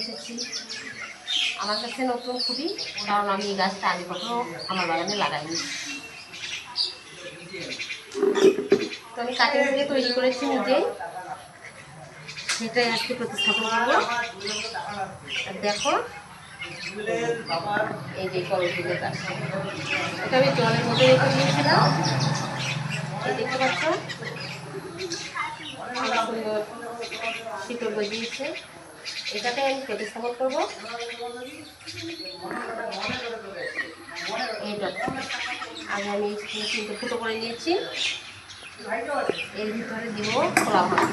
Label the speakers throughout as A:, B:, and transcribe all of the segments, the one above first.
A: এসেছি। আমার কাছে নতুন খুবই কারণ আমি এই গাছটা আগে কখনো আমার বাগানে লাগাইনি। তো আমি কাটিং দিয়ে তৈরি করেছি নিজেই সেটাই আজকে প্রতিস্থাপন করব। দেখো, এই যে করজুলের গাছ। এটা আমি জলের মধ্যে রেখে দিয়েছিলাম। এই দেখতে পাচ্ছ? শিকড় গজিয়েছে এটাকে আমি প্রতিস্থাপন করব। আগে আমি কিন্তু ফুটো করে নিয়েছি। এর ভিতরে দিব খোলা ভাত।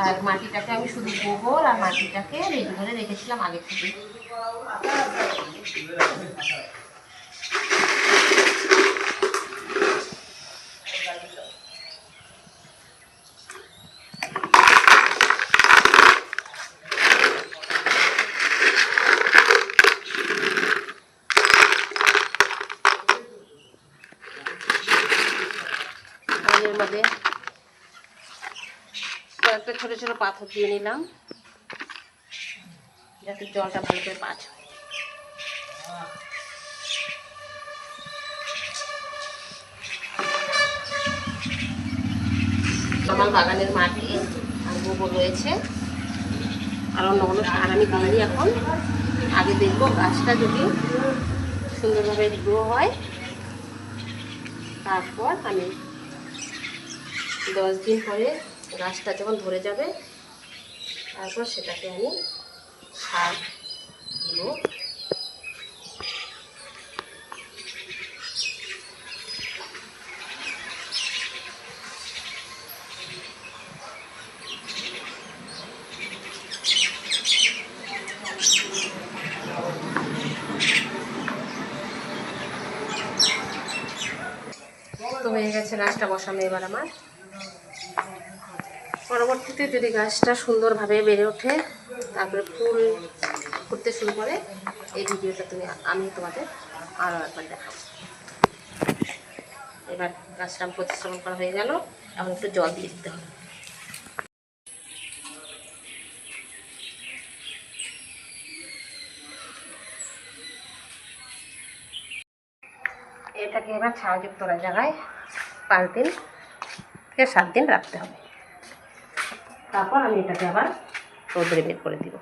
A: আর মাটিটাকে আমি শুধু গোবর আর মাটিটাকে রেডি করে রেখেছিলাম আগে থেকে আর মধ্যে কয়েকটা ছোটো ছোটো পাথর দিয়ে নিলাম, যাতে জলটা ভালো করে পাচ আমার বাগানের মাটি আর গোবর রয়েছে। আর অন্য কোনো সার আমি দিইনি এখন। আগে দেখব গাছটা যদি সুন্দরভাবে গ্রো হয়, তারপর আমি দশ দিন পরে গাছটা যখন ধরে যাবে, তারপর সেটাকে আমি সার দিব। তো হয়ে গেছে, গাছটা বসানো এবার আমার। পরবর্তীতে যদি গাছটা সুন্দরভাবে বেড়ে ওঠে, তারপরে ফুল করতে শুরু করে, এই ভিডিওটা তুমি, আমি তোমাদের আরও একবার দেখাবো। এবার গাছটা প্রতিস্থাপন করা হয়ে গেল, এখন একটু জল দিয়ে দিতে হবে। এটাকে এবার ছায়াযুক্ত জায়গায় পাঁচ দিন থেকে সাত দিন রাখতে হবে। তারপর আমি এটাকে আবার রোদ্রে বের করে দিব।